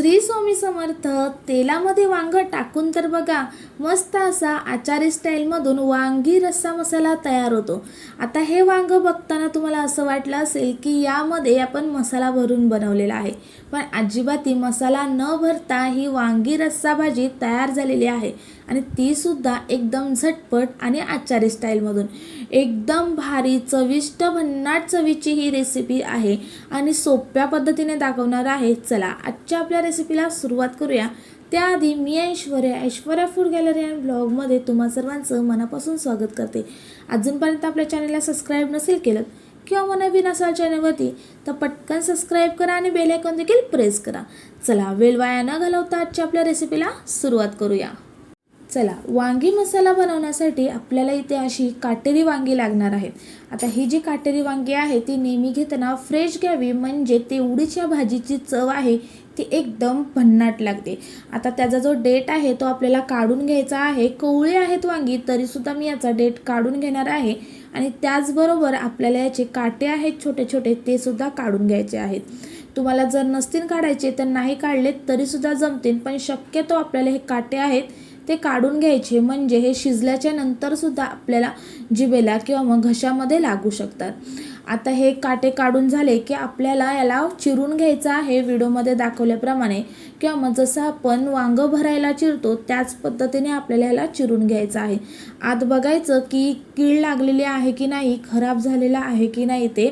श्री स्वामी समर्थ तेलामध्ये वांग टाकून तर बघा मस्त असा आचारी स्टाईलमधून वांगी रस्सा मसाला तयार होतो. आता हे वांग बघताना तुम्हाला असं वाटलं असेल की यामध्ये आपण मसाला भरून बनवलेला आहे. पण अजिबाती मसाला न भरता ही वांगी रस्सा भाजी तयार झालेली आहे आणि तीसुद्धा एकदम झटपट आणि आचारी स्टाईलमधून. एकदम भारी चविष्ट भन्नाट चवीची ही रेसिपी आहे आणि सोप्या पद्धतीने दाखवणार आहे. चला आजच्या आपल्या रेसिपीला सुरुवात करूया. त्याआधी मी Aishwarya. Aishwarya food gallery and ब्लॉगमध्ये तुम्हा सर्वांचं मनापासून स्वागत करते. अजूनपर्यंत आपल्या चॅनलला सबस्क्राईब नसेल केलं किंवा मग नवीन असाल चॅनलवरती तर पटकन सबस्क्राईब करा आणि बेल आयकॉन देखील प्रेस करा. चला वेळ वाया न घालवता आजच्या आपल्या रेसिपीला सुरुवात करूया. चला वांगी मसाला बनवण्यासाठी आपल्याला इथे अशी काटेरी वांगी लागणार आहेत. आता ही जी काटेरी वांगी आहे ती नेहमी घेताना फ्रेश घ्यावी. म्हणजे तेवढीच्या भाजीची चव आहे ती एकदम भन्नाट लागते. आता त्याचा जो डेट आहे तो आपल्याला काढून घ्यायचा आहे कवळी आहेत वांगी तरीसुद्धा मी याचा डेट काढून घेणार आहे. आणि त्याचबरोबर आपल्याला याचे काटे आहेत छोटे छोटे ते सुद्धा काढून घ्यायचे आहेत. तुम्हाला जर नसतील काढायचे तर नाही काढले तरीसुद्धा जमतील. पण शक्यतो आपल्याला हे काटे आहेत ते काढून घ्यायचे. म्हणजे हे शिजल्याच्या नंतरसुद्धा आपल्याला जिभेला किंवा मग घशामध्ये लागू शकतात. आता हे काटे काढून झाले की आपल्याला याला चिरून घ्यायचं आहे. व्हिडिओमध्ये दाखवल्याप्रमाणे किंवा मग जसं आपण वांगं भरायला चिरतो त्याच पद्धतीने आपल्याला याला चिरून घ्यायचं आहे. आत बघायचं की कीड लागलेली आहे की नाही खराब झालेलं आहे की नाही ते.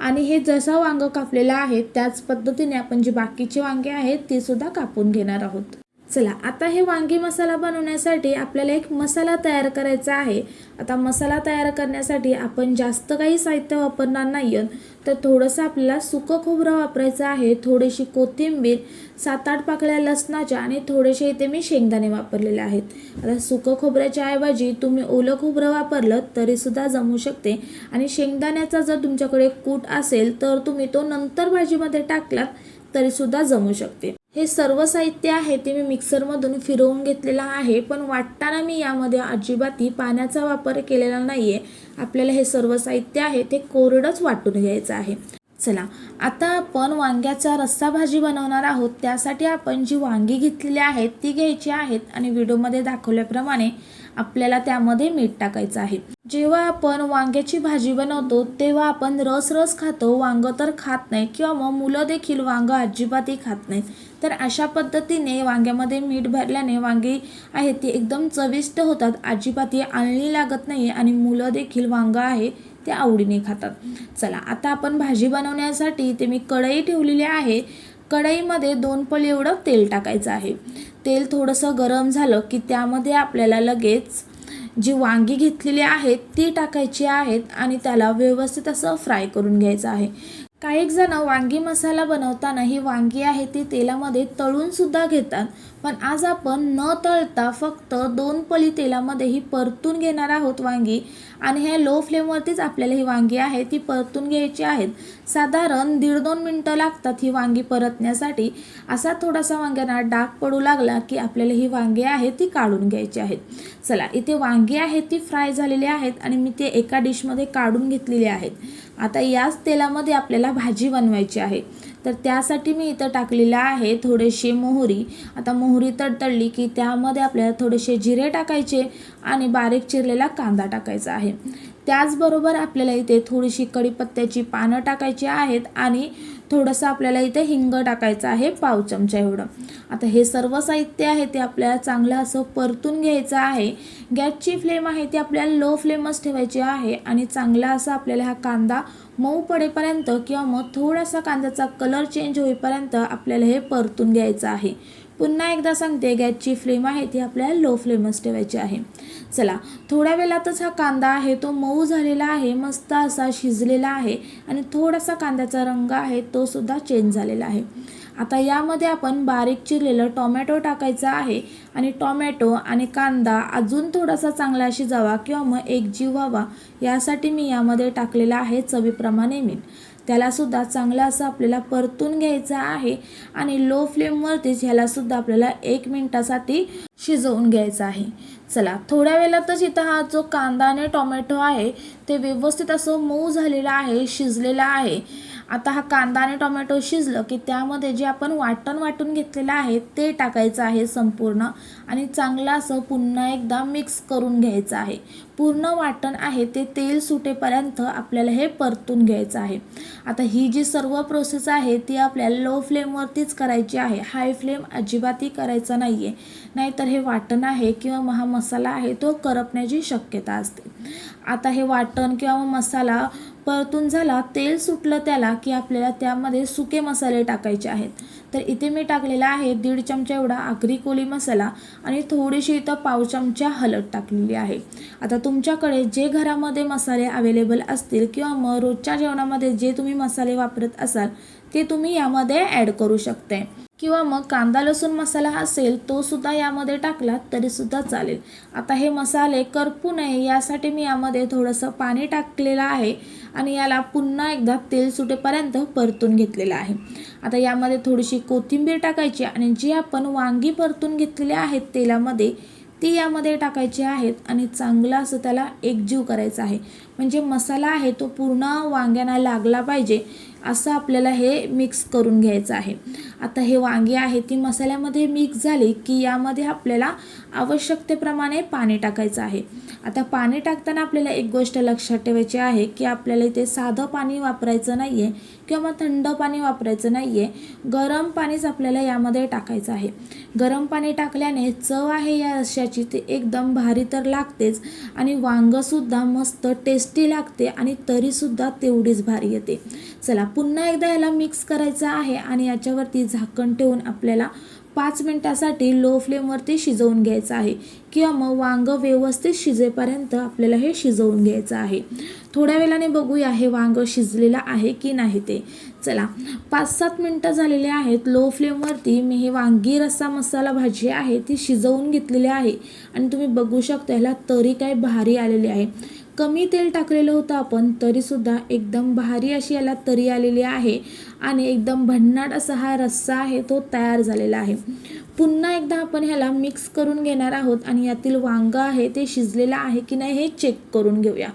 आणि हे जसं वांगं कापलेलं आहे त्याच पद्धतीने आपण जी बाकीची वांगे आहेत ती सुद्धा कापून घेणार आहोत. चला आता हे वांगी मसाला बनवण्यासाठी आपल्याला एक मसाला तयार करायचा आहे. आता मसाला तयार करण्यासाठी आपण जास्त काही साहित्य वापरणार नाही आहोत. तर थोडंसं आपल्याला सुकं खोबरं वापरायचं आहे थोडीशी कोथिंबीर सात आठ पाकळ्या लसणाच्या आणि थोडेसे इथे मी शेंगदाणे वापरलेले आहेत. आता सुकं खोबऱ्याच्या ऐवजी तुम्ही ओलं खोबरं वापरलं तरीसुद्धा जमू शकते. आणि शेंगदाण्याचा जर तुमच्याकडे कूट असेल तर तुम्ही तो नंतर भाजीमध्ये टाकलात तरीसुद्धा जमू शकते. हे सर्व साहित्य आहे ते मी मिक्सरमधून फिरवून घेतलेलं आहे पण वाटताना मी यामध्ये अजिबातही पाण्याचा वापर केलेला नाही आहे आपल्याला हे सर्व साहित्य आहे ते कोरडंच वाटून घ्यायचं आहे. चला आता आपण वांग्याचा रस्सा भाजी बनवणार आहोत. त्यासाठी आपण जी वांगी घेतलेली आहेत ती घ्यायची आहेत आणि व्हिडिओमध्ये दाखवल्याप्रमाणे आपल्याला त्यामध्ये मीठ टाकायचं आहे. जेव्हा आपण वांग्याची भाजी बनवतो तेव्हा आपण रस रस खातो. वांग तर खात नाही किंवा मग मुलं देखील वांग अजिबातही खात नाहीत. तर अशा पद्धतीने वांग्यामध्ये मीठ भरल्याने वांगी आहेत ती एकदम चविष्ट होतात. अजिबातही आळणी लागत नाही आणि मुलं देखील वांगं आहे ते आवडीने खातात. चला आता आपण भाजी बनवण्यासाठी ते मी कढई ठेवलेली आहे. कढईमध्ये दोन पळी एवढं तेल टाकायचं आहे. तेल थोडंसं गरम झालं की त्यामध्ये आपल्याला लगेच जी वांगी घेतलेली आहेत ती टाकायची आहेत आणि त्याला व्यवस्थित असं फ्राय करून घ्यायचं आहे. काही जण वांगी मसाला बनवताना ही वांगी आहे ती तेलामध्ये तळून सुद्धा घेतात. पण आज आपण न तळता फक्त दोन पळी तेलामध्ये ही परतून घेणार आहोत वांगी. आणि ह्या लो फ्लेमवरतीच आपल्याला ही वांगी आहे ती परतून घ्यायची आहेत. साधारण दीड दोन मिनटं लागतात ही वांगी परतण्यासाठी. असा थोडासा वांग्यांना डाग पडू लागला की आपल्याला ही वांगी आहे ती काढून घ्यायची आहेत. चला इथे वांगी आहेत ती फ्राय झालेली आहेत आणि मी ते एका डिशमध्ये काढून घेतलेली आहेत. आता याच तेलामध्ये आपल्याला भाजी बनवायची आहे. तर त्यासाठी मी इथं टाकलेलं आहे थोडेसे मोहरी. आता मोहरी तडतडली की त्यामध्ये आपल्याला थोडेसे जिरे टाकायचे आणि बारीक चिरलेला कांदा टाकायचा आहे. त्याचबरोबर आपल्याला इथे थोडीशी कढीपत्त्याची पानं टाकायची आहेत आणि थोडंसं आपल्याला इथे हिंग टाकायचं आहे पाव चमचा एवढं. आता हे सर्व साहित्य आहे ते आपल्याला चांगलं असं परतून घ्यायचं आहे. गॅसची फ्लेम आहे ती आपल्याला लो फ्लेमच ठेवायची आहे आणि चांगला असा आपल्याला हा कांदा मऊ पडेपर्यंत किंवा मग थोडासा कांद्याचा कलर चेंज होईपर्यंत आपल्याला हे परतून घ्यायचं आहे. पुन्हा एकदा सांगते गॅसची फ्लेम आहे ती आपल्याला लो फ्लेमच ठेवायची आहे. चला थोड्या वेळातच हा कांदा आहे तो मऊ झालेला आहे मस्त असा शिजलेला आहे आणि थोडासा कांद्याचा रंग आहे तो सुद्धा चेंज झालेला आहे. आता यामध्ये आपण बारीक चिरलेलं टोमॅटो टाकायचं आहे आणि टोमॅटो आणि कांदा अजून थोडासा चांगला शिजावा किंवा मग एकजीव व्हावा यासाठी मी यामध्ये टाकलेला आहे चवीप्रमाणे मीठ. त्यालासुद्धा चांगलं असं आपल्याला परतून घ्यायचं आहे आणि लो फ्लेमवरतीच ह्यालासुद्धा आपल्याला एक मिनटासाठी शिजवून घ्यायचं आहे. चला थोड्या वेळातच इथं हा जो कांदा आणि टोमॅटो आहे ते व्यवस्थित असं मऊ झालेला आहे शिजलेला आहे. आता हा कांदा आणि टोमॅटो शिजलं की त्यामध्ये जे आपण वाटण वाटून घेतलेलं आहे ते टाकायचं आहे संपूर्ण आणि चांगलं असं पुन्हा एकदा मिक्स करून घ्यायचं आहे. पूर्ण वाटण आहे ते तेल सुटेपर्यंत आपल्याला हे परतून घ्यायचं आहे. आता ही जी सर्व प्रोसेस आहे ती आपल्याला लो फ्लेमवरतीच करायची आहे. हाय फ्लेम अजिबातही करायचा नाही आहे नाहीतर हे वाटण आहे किंवा महा मसाला आहे तो करपण्याची शक्यता असते. आता हे वाटण किंवा मसाला परतून झाला तेल सुटलं त्याला की आपल्याला त्यामध्ये सुके मसाले टाकायचे आहेत. तर इथे मी टाकलेला आहे दीड चमचा एवढा आगरी कोली मसाला आणि थोडीशी इथं पाव चमचा हलद टाकलेली आहे. आता तुमच्याकडे जे घरामध्ये मसाले अवेलेबल असतील किंवा मग रोजच्या जेवणामध्ये जे तुम्ही मसाले वापरत असाल ते तुम्ही यामध्ये ॲड करू शकते. किंवा मग कांदा लसूण मसाला असेल तो सुद्धा यामध्ये टाकला तरी सुद्धा चालेल. आता हे मसाले करपू नये यासाठी मी यामध्ये थोडंसं पाणी टाकलेलं आहे आणि याला पुन्हा एकदा तेल सुटेपर्यंत परतून घेतलेलं आहे. आता यामध्ये थोडीशी कोथिंबीर टाकायची आणि जी आपण वांगी परतून घेतलेली आहेत तेलामध्ये ती यामध्ये टाकायची आहेत आणि चांगलं असं त्याला एकजीव करायचं आहे. म्हणजे मसाला आहे तो पूर्ण वांग्यांना लागला पाहिजे. असं आपल्याला हे मिक्स करून घ्यायचं आहे. आता हे वांगी आहे ती मसाल्यामध्ये मिक्स झाली की यामध्ये आपल्याला आवश्यकतेप्रमाणे पाणी टाकायचं आहे. आता पाणी टाकताना आपल्याला एक गोष्ट लक्षात ठेवायची आहे की आपल्याला इथे साधं पाणी वापरायचं नाही आहे किंवा मग थंड पाणी वापरायचं नाही आहे गरम पाणीच आपल्याला यामध्ये टाकायचं आहे. गरम पाणी टाकल्याने चव आहे या रश्याची ते एकदम भारी तर लागतेच आणि वांगंसुद्धा मस्त टेस्टी लागते आणि तरीसुद्धा तेवढीच भारी येते. चला पुन्हा एकदा याला मिक्स करायचं आहे आणि याच्यावरती झाकण ठेवून आपल्याला पाच मिनटासाठी लो फ्लेमवरती शिजवून घ्यायचं आहे. किंवा मग वांगं व्यवस्थित शिजेपर्यंत आपल्याला हे शिजवून घ्यायचं आहे. थोड्या वेळाने बघूया हे वांगं शिजलेलं आहे की नाही ते. चला पाच सात मिनटं झालेले आहेत. लो फ्लेमवरती मी हे वांगी रस्सा मसाला भाजी आहे ती शिजवून घेतलेली आहे. आणि तुम्ही बघू शकता ह्याला तरी काय भारी आलेली आहे. कमी तेल टाकलेलं होतं आपण तरीसुद्धा एकदम भारी अशी याला तरी आलेली आहे आणि एकदम भन्नाट असा हा रस्सा आहे तो तयार झालेला आहे. पुन्हा एकदा आपण ह्याला मिक्स करून घेणार आहोत आणि यातील वांगं आहे ते शिजलेलं आहे की नाही हे चेक करून घेऊया.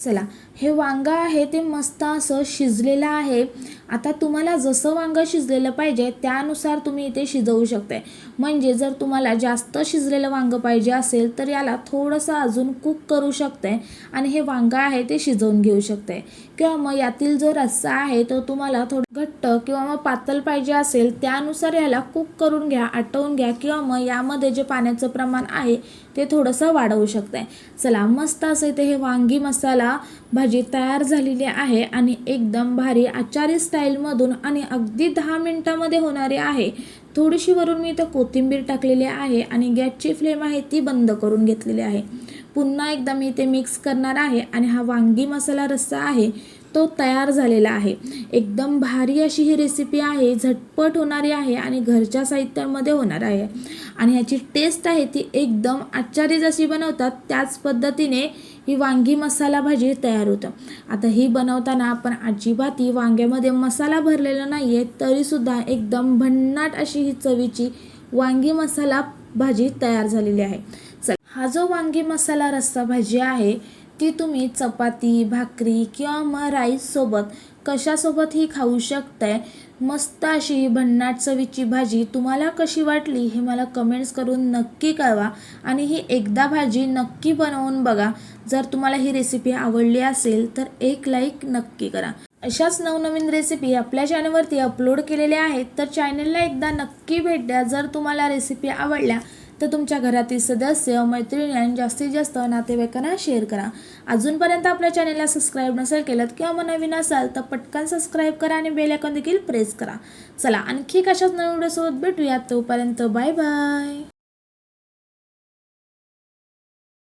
चला हे वांगं आहे ते मस्त असं शिजलेलं आहे. आता तुम्हाला जसं वांगं शिजलेलं पाहिजे त्यानुसार तुम्ही इथे शिजवू शकताय. म्हणजे जर तुम्हाला जास्त शिजलेलं वांगं पाहिजे असेल तर याला थोडंसं अजून कुक करू शकताय आणि हे वांगं आहे ते शिजवून घेऊ शकताय. किंवा मग यातील जो रस्सा आहे तो तुम्हाला थोडं घट्ट किंवा मग पातळ पाहिजे असेल त्यानुसार याला कुक करून घ्या आटवून घ्या किंवा मग यामध्ये जे पाण्याचं प्रमाण आहे ते थोडंसं वाढवू शकताय. चला मस्त असं इथे हे वांगी मसाला भाजी तयार झालेली आहे आणि एकदम भारी आचारी स्टाईलमधून आणि अगदी दहा मिनटामध्ये होणारी आहे. थोडीशी वरून मी इथं कोथिंबीर टाकलेली आहे आणि गॅसची फ्लेम आहे ती बंद करून घेतलेली आहे. पुन्हा एकदा मी इथे मिक्स करणार आहे आणि हा वांगी मसाला रस्सा आहे तो तयार झालेला आहे. एकदम भारी अशी ही रेसिपी आहे झटपट होणारी आहे आणि घरच्या साहित्यामध्ये होणार आहे. आणि ह्याची टेस्ट आहे ती एकदम आश्चर्य जशी बनवतात त्याच पद्धतीने ही वांगी मसाला भाजी तयार होतं. आता ही बनवताना आपण अजिबात ही वांग्यामध्ये मसाला भरलेला नाही आहे तरीसुद्धा एकदम भन्नाट अशी ही चवीची वांगी मसाला भाजी तयार झालेली आहे. चल हा जो वांगी मसाला रस्सा भाजी आहे ती तुम्ही चपाती भाकरी किंवा मग राईससोबत कशासोबतही खाऊ शकताय मस्त अशी भन्नाट चवीची भाजी तुम्हाला कशी वाटली हे मला कमेंट्स करून नक्की कळवा. आणि ही एकदा भाजी नक्की बनवून बघा. जर तुम्हाला ही रेसिपी आवडली असेल तर एक लाईक नक्की करा. अशाच नवनवीन रेसिपी आपल्या चॅनलवरती अपलोड केलेल्या आहेत तर चॅनलला एकदा नक्की भेट द्या. जर तुम्हाला रेसिपी आवडल्या तर तुमच्या घरातील सदस्य मैत्रिणी आणि जास्तीत जास्त नातेवाईकांना शेअर करा. अजूनपर्यंत आपल्या चॅनलला सबस्क्राईब नसेल केलं किंवा मग नवीन असाल तर पटकन सबस्क्राईब करा आणि बेल आयकॉन देखील प्रेस करा. चला आणखी कशाच नवीन व्हिडिओसोबत भेटूयात. तोपर्यंत बाय बाय